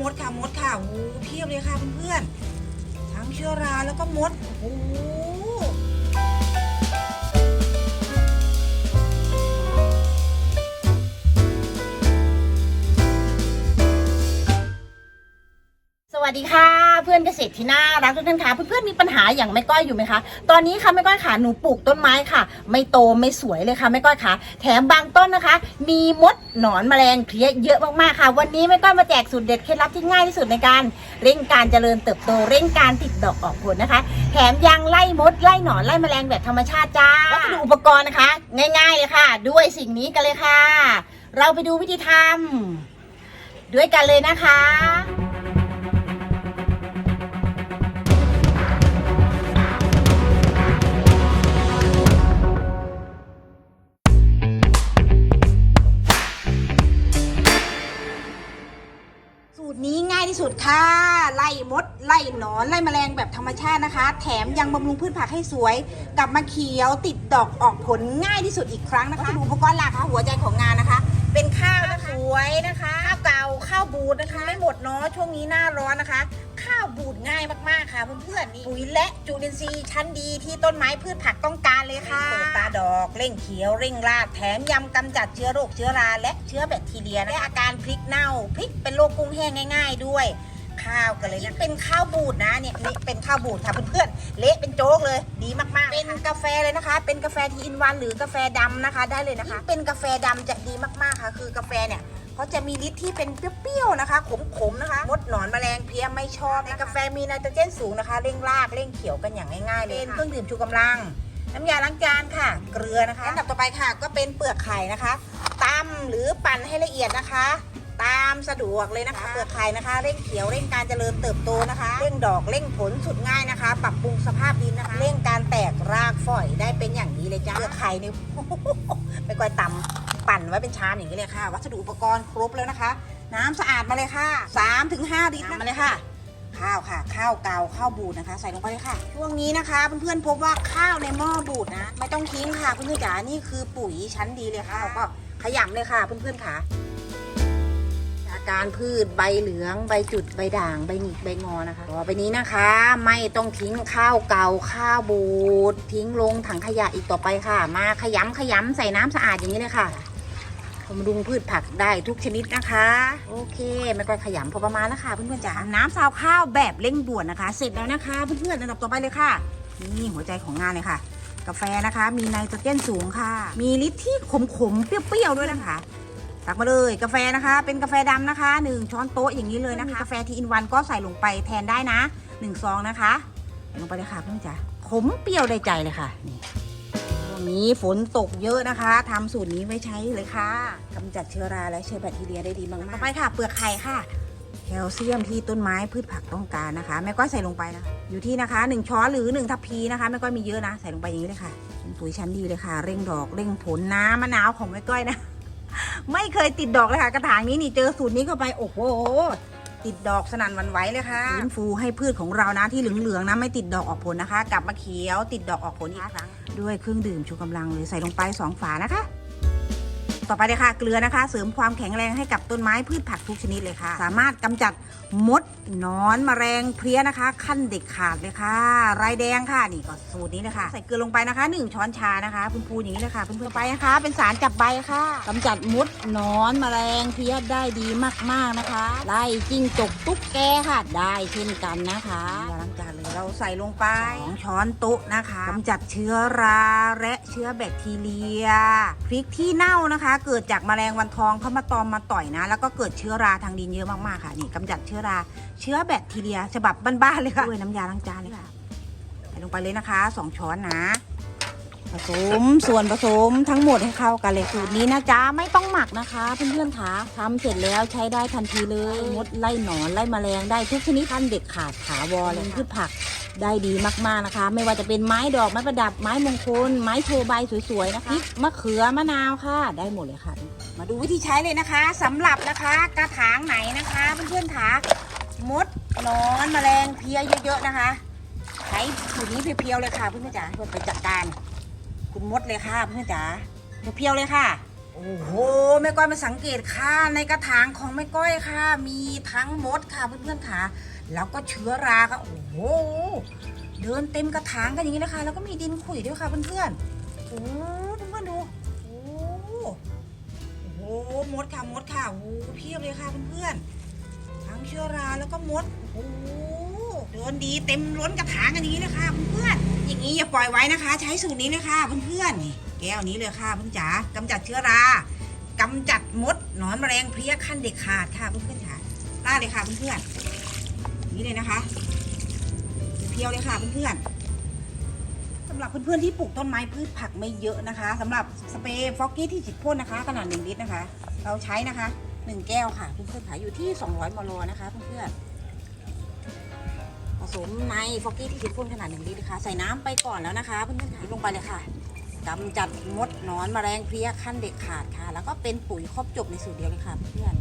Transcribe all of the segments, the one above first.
มดค่ะมดค่ะโอ้โหเพียบเลยค่ะเพื่อนๆทั้งเชื้อราแล้วก็มดโอ้ วัสดีค่ะ เพื่อนเกษตรที่น่ารักทุกท่านค่ะเพื่อนๆมีปัญหาอย่างแม่ก้อยอยู่ไหมคะตอนนี้ค่ะแม่ก้อยค่ะหนูปลูกต้นไม้ค่ะ ไม่โตไม่สวยเลยค่ะแม่ก้อยค่ะ แถมบางต้นนะคะ มีมดหนอนแมลงเพลี้ยเยอะมากๆค่ะ วันนี้แม่ก้อยมาแจกสูตรเด็ดเคล็ดลับที่ง่ายที่สุดในการเร่งการเจริญเติบโตเร่งการติดดอกออกผลนะคะ แถมยังไล่มดไล่หนอนไล่แมลงแบบธรรมชาติจ้าวัสดุอุปกรณ์นะคะ ง่าย ๆเลยค่ะ ด้วยสิ่งนี้กันเลยค่ะ เราไปดูวิธีทำด้วยกันเลยนะคะ ค่ะ ไล่มด ไล่หนอน ไล่แมลงแบบธรรมชาตินะคะ แถมยังบำรุงพืชผักให้สวย กลับมาเขียวติดดอกออกผลง่ายที่สุดอีกครั้งนะคะวัสดุอุปกรณ์หลักค่ะหัวใจของงานนะคะ เป็นข้าวนะคะสวยนะคะข้าวเก่าข้าวบูดนะคะไม่หมดเนาะช่วงนี้หน้าร้อนนะคะ ข้าวบูดง่ายมากๆค่ะเพื่อนๆนี่ปุ๋ยและจุลินทรีย์ชั้นดีที่ต้นไม้พืชผักต้องการเลยค่ะเปิดตาดอกเร่งเขียวเร่งรากแถมยำกำจัดเชื้อโรคเชื้อราและเชื้อแบคทีเรียและอาการพริกเน่าพริกเป็นโรคกุ้งแห้งง่าย ๆ ด้วย ข้าวกันเลยนะเป็นข้าวบูดนะเนี่ยนี่เป็นข้าวบูดค่ะเพื่อนๆเละเป็นโจ๊กเลย ดีมากๆ เป็นกาแฟเลยนะคะ เป็นกาแฟทีอินวันหรือกาแฟดำนะคะ ได้เลยนะคะ เป็นกาแฟดำจะดีมากๆค่ะ คือกาแฟเนี่ยเขาจะมีฤทธิ์ที่เป็นเปรี้ยวๆนะคะ ขมๆนะคะมดหนอนแมลงเพลี้ยไม่ชอบในกาแฟมีไนโตรเจนสูงนะคะเร่งรากเร่งเขียวกันอย่างง่ายๆเลยเป็นเครื่องดื่มชูกำลัง น้ำยาล้างจานค่ะ เกลือนะคะอันดับต่อไปค่ะ ก็เป็นเปลือกไข่นะคะตำหรือปั่นให้ละเอียดนะคะ ตามสะดวกเลยนะคะเปลือกไข่นะคะ เร่งเขียวเร่งการเจริญเติบโตนะคะ เร่งดอกเร่งผลสุดง่ายนะคะ ปรับปรุงสภาพดินนะคะ เร่งการแตกรากฝอยได้เป็นอย่างดีเลยจ้าเปลือกไข่นี่ไปก่อยตำปั่นไว้เป็นชามอย่างนี้เลยค่ะ วัสดุอุปกรณ์ครบแล้วนะคะ น้ำสะอาดมาเลยค่ะ3ถึง5ลิตรมาเลยค่ะข้าวค่ะ ข้าวเกาข้าวบูดนะคะ ใส่ลงไปเลยค่ะ ช่วงนี้นะคะเพื่อนๆพบว่าข้าวในหม้อบูดนะ ไม่ต้องทิ้งค่ะเพื่อนๆจ๋านี่คือปุ๋ยชั้นดีเลยค่ะเราก็ขยำเลยค่ะเพื่อนๆค่ะอา การพืชใบเหลือง ใบจุดใบด่าง ใบหงิกใบงอนะคะต่อไปนี้นะคะ ไม่ต้องทิ้งข้าวเก่าข้าวบูดทิ้งลงถังขยะอีกต่อไปค่ะ มาขยำขยำใส่น้ำสะอาดอย่างนี้เลยค่ะบำรุงพืชผักได้ทุกชนิดนะคะ โอเคไม่ก็ขยำพอประมาณแล้วค่ะเพื่อนๆจ๋าน้ำซาวข้าวแบบเร่งด่วนนะคะ เสร็จแล้วนะคะเพื่อนๆอันดับต่อไปเลยค่ะนี่หัวใจของงานเลยค่ะ กาแฟนะคะ มีไนโตรเจนสูงค่ะ มีฤทธิ์ที่ขมๆเปรี้ยวๆด้วยนะคะ ตักมาเลยกาแฟนะคะ เป็นกาแฟดำนะคะหนึ่งช้อนโต๊ะอย่างนี้เลยนะคะกาแฟทีอินวันก็ใส่ลงไปแทนได้นะหนึ่งซองนะคะใส่ลงไปเลยค่ะเพื่อนๆจ๋าขมเปรี้ยวได้ใจเลยค่ะนี่ช่วงนี้ฝนตกเยอะนะคะทำสูตรนี้ไว้ใช้เลยค่ะกำจัดเชื้อราและเชื้อแบคทีเรียได้ดีมากๆต่อไปค่ะ เปลือกไข่ค่ะแคลเซียมที่ต้นไม้พืชผักต้องการนะคะ แม่ก้อยใส่ลงไปนะคะอยู่ที่นะคะ 1 ช้อนหรือ 1 ทัพพีนะคะแม่ก้อยมีเยอะนะ ใส่ลงไปอย่างนี้เลยค่ะเป็นปุ๋ยชั้นดีเลยค่ะ เร่งดอกเร่งผลน้ำมะนาวของแม่ก้อยนะ ไม่เคยติดดอกเลยค่ะกระถางนี้นี่เจอสูตรนี้เข้าไปโอ้โหติดดอกสนั่นวันไหวเลยค่ะฟื้นฟูให้พืชของเรานะที่เหลืองๆนะไม่ติดดอกออกผลนะคะ กลับมาเขียวติดดอกออกผลอีกครั้งด้วยเครื่องดื่มชูกำลังเลยใส่ลงไปสองฝานะคะ ต่อไปเลยค่ะ เกลือนะคะ เสริมความแข็งแรงให้กับต้นไม้พืชผักทุกชนิดเลยค่ะ สามารถกำจัดมดนอนแมลงเพลี้ยนะคะ ขั้นเด็ดขาดเลยค่ะ รายแดงค่ะนี่ก็สูตรนี้เลยค่ะใส่เกลือลงไปนะคะ 1 ช้อนชานะคะพูนๆอย่างนี้เลยค่ะเพื่อนๆไปนะคะ เป็นสารจับใบค่ะกำจัดมดนอนแมลงเพลี้ยได้ดีมากๆนะคะไล่จิ้งจกตุ๊กแกค่ะ ได้เช่นกันนะคะ เราใส่ลงไปสองช้อนโต๊ะนะคะกำจัดเชื้อราและเชื้อแบคทีเรียพริกที่เน่านะคะ เกิดจากแมลงวันทองเข้ามาตอมมาต่อยนะ แล้วก็เกิดเชื้อราทางดินเยอะมากๆค่ะนี่กำจัดเชื้อราเชื้อแบคทีเรีย ฉบับบ้านๆเลยค่ะด้วยน้ำยาล้างจานเลยค่ะใส่ลงไปเลยนะคะสองช้อนนะผสมส่วนผสมทั้งหมดให้เข้ากันเลยสูตรนี้นะจ๊ะไม่ต้องหมักนะคะเพื่อนๆค่ะทำเสร็จแล้วใช้ได้ทันทีเลยมดไล่หนอนไล่แมลงได้ทุกชนิดขั้นเด็ดขาดถาวรเลยพืชผัก ได้ดีมากๆนะคะ ไม่ว่าจะเป็นไม้ดอกไม้ประดับไม้มงคล ไม้โชว์ใบสวยๆนะคะพริกมะเขือมะนาวค่ะ ได้หมดเลยค่ะ มาดูวิธีใช้เลยนะคะสำหรับนะคะกระถางไหนนะคะเพื่อนๆค่ะมดนอนแมลงเพี้ยเยอะๆนะคะใช้สูตรนี้เพียวๆเลยค่ะเพื่อนๆจ๋าเพื่อไปจัดการ คุณมดเลยค่ะเพื่อนจ๋าเพียวๆเลยค่ะโอ้โหแม่ก้อยมาสังเกตค่ะในกระถางของแม่ก้อยค่ะ มีทั้งมดค่ะเพื่อนๆค่ะ แล้วก็เชื้อราค่ะโอ้โหเดินเต็มกระถางกันอย่างนี้นะคะ แล้วก็มีดินขุยด้วยค่ะเพื่อนๆโอ้เพื่อนๆดูโอ้โหมดค่ะมดค่ะโอ้เพียบเลยค่ะเพื่อนๆทั้งเชื้อราแล้วก็มดโอ้เดินดีเต็มล้นกระถางกันอย่างนี้นะคะเพื่อนๆอย่างนี้อย่าปล่อยไว้นะคะ ใช้สูตรนี้เลยค่ะเพื่อนๆนี่แก้วนี้เลยค่ะเพื่อนจ๋ากำจัดเชื้อรากำจัดมดหนอนแมลงเพลี้ยขั้นเด็ดขาดค่ะเพื่อนๆค่ะล่าเลยค่ะเพื่อนๆ นี่เลยนะคะเพียวเลยค่ะเพื่อนๆสำหรับเพื่อนๆที่ปลูกต้นไม้พืชผักไม่เยอะนะคะสำหรับสเปรย์ฟอกกี้ที่ฉีดพ่นนะคะ ขนาดหนึ่งลิตรนะคะ เราใช้นะคะหนึ่งแก้วค่ะเพื่อนๆขายอยู่ที่ 200มลนะคะเพื่อนๆผสมในฟอกกี้ที่ฉีดพ่นขนาดหนึ่งลิตรนะคะ ใส่น้ำไปก่อนแล้วนะคะเพื่อนๆค่ะลงไปเลยค่ะกำจัดมดหนอนแมลงเพลี้ยขั้นเด็ดขาดค่ะ แล้วก็เป็นปุ๋ยครบจบในสูตรเดียวเลยค่ะเพื่อน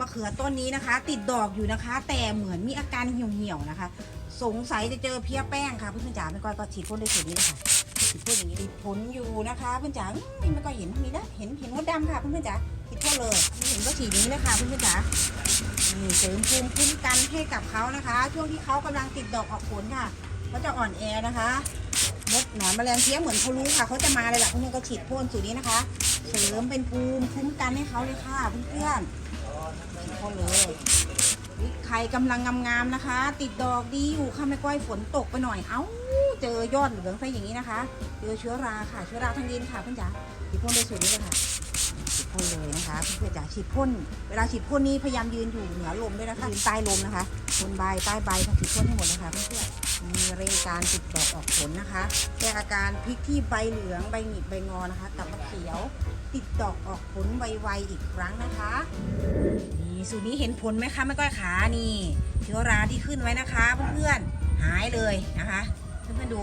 มะเขือต้นนี้นะคะ ติดดอกอยู่นะคะ แต่เหมือนมีอาการเหี่ยวๆนะคะ สงสัยจะเจอเพี้ยแป้งค่ะเพื่อนจ๋าไม่ก้อยก็ฉีดพ่นด้วยสูตรนี้เลยค่ะฉีดพ่นอย่างนี้ติผลอยู่นะคะเพื่อนจ๋าไม่ไม่ก้อยเห็นมีนะเห็นเห็นมดดำค่ะเพื่อนจ๋าฉีดพ่นเลยม่เห็นก็ฉีดอย่างนี้เลยค่ะเพื่อนจ๋าเสริมภูมิคุ้มกันให้กับเขานะคะ ช่วงที่เขากำลังติดดอกออกผลค่ะเขาจะอ่อนแอนะคะมดหนอนแมลงเพี้ยเหมือนเขารู้ค่ะเขาจะมาเลยแหละเพื่อนก็ฉีดพ่นสูตรนี้นะคะ เสริมเป็นภูมิคุ้มกันให้เขาเลยค่ะเพื่อนๆ พ่นเลยพริกไข่กำลังงามๆนะคะ ติดดอกดีอยู่ค่ะแม่ก้อยฝนตกไปหน่อย เอ้า เจอยอดเหลืองซะอย่างนี้นะคะ เจอเชื้อราค่ะ เชื้อราทางดินค่ะเพื่อนจ๋าอีกพ่นด้วยสูตรนี้เลยค่ะ พ่นเลยนะคะ เพื่อนๆจ๋าฉีดพ่น เวลาฉีดพ่นนี้พยายามยืนอยู่เหนือลมด้วยนะคะยืนใต้ลมนะคะบนใบใต้ใบค่ะฉีดพ่นให้หมดเลยค่ะเพื่อนๆมีเร่งการติดดอกออกผลนะคะแก้อาการพริกที่ใบเหลืองใบหงิกใบงอนะคะกับมาเขียวติดดอกออกผลไวๆอีกครั้งนะคะนี่สูตรนี้เห็นผลไหมคะแม่ก้อยขานี่เชื้อราที่ขึ้นไว้นะคะ เพื่อนๆหายเลยนะคะเพื่อนๆดู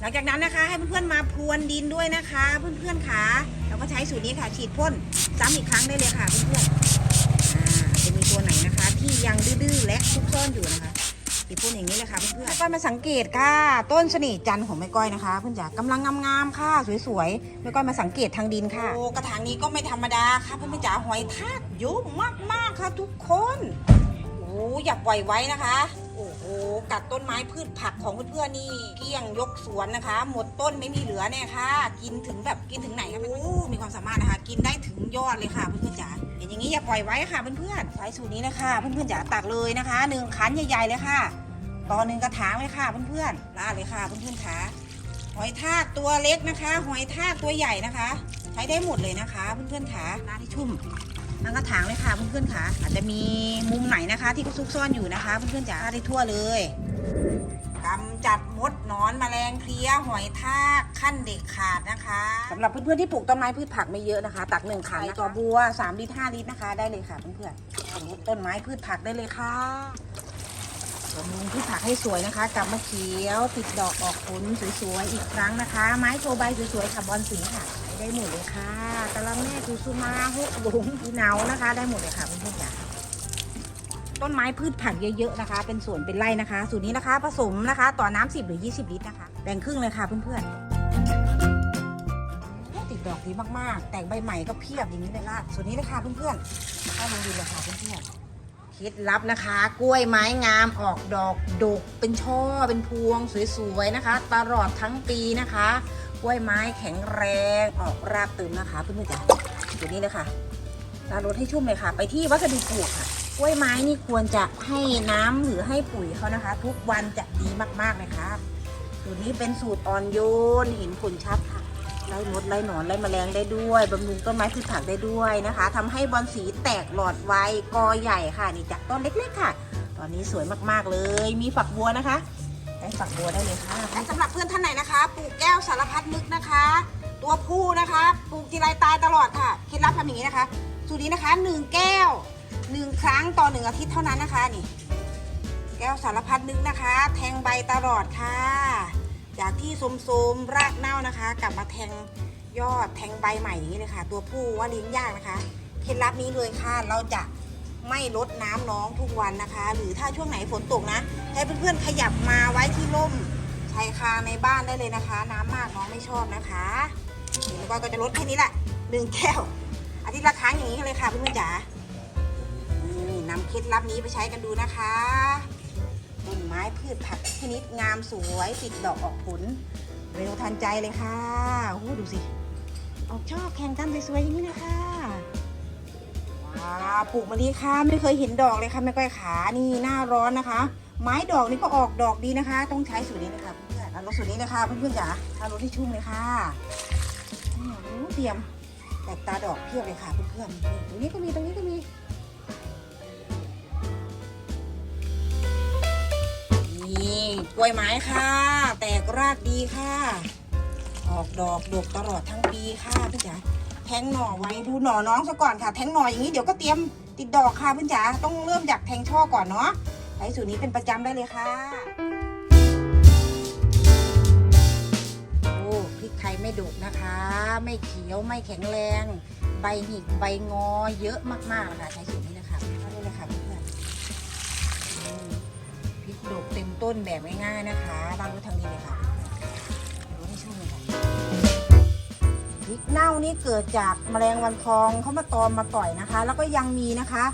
หลังจากนั้นนะคะ ให้เพื่อนๆมาพรวนดินด้วยนะคะ เพื่อนๆขาเราก็ใช้สูตรนี้ค่ะ ฉีดพ่นซ้ำอีกครั้งได้เลยค่ะเพื่อนๆจะมีตัวไหนนะคะ ที่ยังดื้อๆและซุกซ่อนอยู่นะคะฉีดพ่นอย่างนี้เลยค่ะเพื่อนๆแม่ก้อยมาสังเกตค่ะ ต้นสนิทจันของแม่ก้อยนะคะ เพื่อนจ๋ากำลังงามๆค่ะสวยๆแม่ก้อยมาสังเกตทางดินค่ะโอ้กระถางนี้ก็ไม่ธรรมดาค่ะเพื่อนๆจ๋าหอยทากเยอะมากๆค่ะ ทุกคนโอ้อย่าปล่อยไว้นะคะ หกัดต้นไม้พืชผักของเพื่อนๆนี่เกลี้ยงยกสวนนะคะ หมดต้นไม่มีเหลือเนี่ยค่ะ กินถึงแบบกินถึงไหนคะโอ้มีความสามารถนะคะ กินได้ถึงยอดเลยค่ะเพื่อนๆจ๋าเห็นอย่างนี้อย่าปล่อยไว้ค่ะเพื่อนๆใช้สูตรนี้เลยค่ะเพื่อนๆจ๋าตักเลยนะคะหนึ่งขันใหญ่ๆเลยค่ะต่อหนึ่งกระถางเลยค่ะเพื่อนๆลาดเลยค่ะเพื่อนๆขาหอยทากตัวเล็กนะคะ หอยทากตัวใหญ่นะคะ ใช้ได้หมดเลยนะคะ เพื่อนๆขาลาดให้ชุ่ม ทั้งกระถางเลยค่ะเพื่อนๆค่ะ อาจจะมีมุมไหนนะคะ ที่เขาซุกซ่อนอยู่นะคะเพื่อนๆจ๋าได้ทั่วเลยกำจัดมดหนอนแมลงเพลี้ยหอยทากขั้นเด็กขาดนะคะสำหรับเพื่อนๆที่ปลูกต้นไม้พืชผักไม่เยอะนะคะ ตักหนึ่งขันต่อบัว3ลิตร5ลิตรนะคะได้เลยค่ะเพื่อนๆสมมติต้นไม้พืชผักได้เลยค่ะบำรุงพืชผักให้สวยนะคะกลับมาเขียวติดดอกออกผลสวยๆอีกครั้งนะคะ ไม้โชว์ใบสวยๆค่ะบอลสีค่ะ ได้หมดเลยค่ะตะลังแม่กุสุมาฮกบุ๋งอีเหนานะคะ ได้หมดเลยค่ะเพื่อนๆจ๋าต้นไม้พืชผักเยอะๆนะคะ เป็นสวนเป็นไร่นะคะ สูตรนี้นะคะ ผสมนะคะ ต่อน้ำ10 หรือ 20 ลิตรนะคะ แบ่งครึ่งเลยค่ะเพื่อนๆติดดอกดีมากๆ แต่งใบใหม่ก็เพียบอย่างนี้เลยล่ะสูตรนี้เลยค่ะเพื่อนๆเข้าลงดินเลยค่ะเพื่อนๆเคล็ดลับนะคะ กล้วยไม้งามออกดอกดกเป็นช่อเป็นพวงสวยๆนะคะ ตลอดทั้งปีนะคะ กล้วยไม้แข็งแรงออกรากตึมนะคะเพื่อนๆจ๋าจุดนี้เลยค่ะลารดให้ชุ่มเลยค่ะ ไปที่วัสดุปลูกค่ะ กล้วยไม้นี่ควรจะให้น้ำหรือให้ปุ๋ยเขานะคะ ทุกวันจะดีมากๆเลยค่ะสูตรนี้เป็นสูตรอ่อนโยนเห็นผลชัดค่ะไล่มดไล่หนอนไล่แมลงได้ด้วยบำรุงต้นไม้พืชผักได้ด้วยนะคะทำให้บอลสีแตกหลอดไวกอใหญ่ค่ะ นี่จากต้นเล็กๆค่ะ ตอนนี้สวยมากๆเลย มีฝักบัวนะคะ ได้ฝักบัวได้เลยค่ะ และสำหรับเพื่อนท่านไหนนะคะ ปลูกแก้วสารพัดนึกนะคะ ตัวผู้นะคะ ปลูกทีไรตายตลอดค่ะเคล็ดลับทำอย่างนี้นะคะ สูตรนี้นะคะหนึ่งแก้วหนึ่งครั้งต่อหนึ่งอาทิตย์เท่านั้นนะคะนี่ แก้วสารพัดนึกนะคะ แทงใบตลอดค่ะ จากที่โสมๆรากเน่านะคะ กลับมาแทงยอดแทงใบใหม่อย่างนี้เลยค่ะ ตัวผู้ว่าเลี้ยงยากนะคะ เคล็ดลับนี้เลยค่ะเราจะ ไม่ลดน้ำน้องทุกวันนะคะ หรือถ้าช่วงไหนฝนตกนะ ให้เพื่อนๆขยับมาไว้ที่ร่มชายคาในบ้านได้เลยนะคะ น้ำมากน้องไม่ชอบนะคะนี่แล้วก็ก็จะลดแค่นี้แหละหนึ่งแก้วอาทิตย์ละครั้งอย่างนี้เลยค่ะเพื่อนๆจ๋านี่นำเคล็ดลับนี้ไปใช้กันดูนะคะต้นไม้พืชผักชนิดงามสวยติดดอกออกผลเร็วทันใจเลยค่ะโอ้ดูสิ ออกชอบแข่งกันสวยๆอย่างนี้นะคะ ปลูกมะลิค่ะไม่เคยเห็นดอกเลยค่ะแม่ก้อยขานี่หน้าร้อนนะคะ ไม้ดอกนี่ก็ออกดอกดีนะคะ ต้องใช้สูตรนี้นะคะเพื่อนๆเอารถสูตรนี้เลยค่ะเพื่อนๆจ๋าเทารถที่ชุ่มเลยค่ะอืมเตรียมแตกตาดอกเพียบเลยค่ะเพื่อนๆตรงนี้ก็มีตรงนี้ก็มีนี่กล้วยไม้ค่ะ แตกรากดีค่ะ ออกดอกดกตลอดทั้งปีค่ะเพื่อนจ๋า แทงหน่อไว้ดูหน่อน้องซะก่อนค่ะ แทงหน่ออย่างนี้เดี๋ยวก็เตรียมติดดอกค่ะเพื่อนจ๋าต้องเริ่มจากแทงช่อก่อนเนาะใช้สูตรนี้เป็นประจำได้เลยค่ะโอ้พริกไทยไม่ดุนะคะ ไม่เขียวไม่แข็งแรง ใบหงิกใบงอเยอะมากๆนะคะใช้สูตรนี้นะคะเอาเลยนะคะเพื่อนพริกดกเต็มต้นแบบง่ายๆนะคะ เน่านี่เกิดจากแมลงวันทองเขามาตอมมาต่อยนะคะ แล้วก็ยังมีนะคะ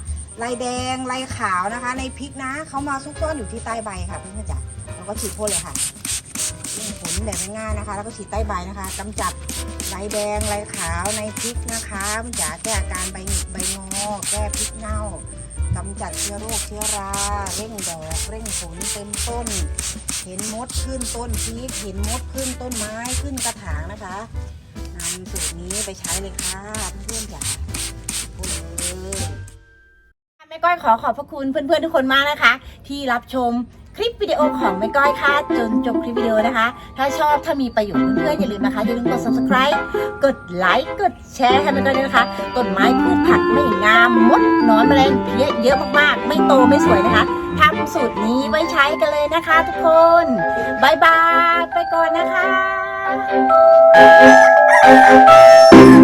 ลายแดงลายขาวนะคะ ในพริกนะเขามาซุกซ่อนอยู่ที่ใต้ใบค่ะเพื่อนๆจ๋าแล้วก็ฉีดพ่นเลยค่ะผลแบบง่ายๆนะคะ แล้วก็ฉีดใต้ใบนะคะกำจัดลายแดงลายขาวในพริกนะคะเพื่อนจ๋าแก้อาการใบหงิกใบงอแก้พริกเน่ากำจัดเชื้อโรคเชื้อราเร่งดอกเร่งผลเต็มต้น เห็นมดขึ้นต้นพริกเห็นมดขึ้นต้นไม้ขึ้นกระถางนะคะำสูตรนี้ไปใช้เลยค่ะเพื่อนๆจ๋าพูดเลยแม่ก้อยขอขอบพระคุณเพื่อนๆทุกคนมากนะคะ ที่รับชมคลิปวิดีโอของแม่ก้อยค่ะจนจบคลิปวิดีโอนะคะ ถ้าชอบถ้ามีประโยชน์เพื่อนๆอย่าลืมนะคะอย่าลืมกด subscribe กดไลค์กดแชร์ให้แม่ก้อยด้วยนะคะต้นไม้พืชผักไม่งามมดนอนแมลงเพี้ยเยอะมากๆ ไม่โตไม่สวยนะคะทำสูตรนี้ไว้ใช้กันเลยนะคะทุกคนบายบายไปก่อนนะคะ Thank you.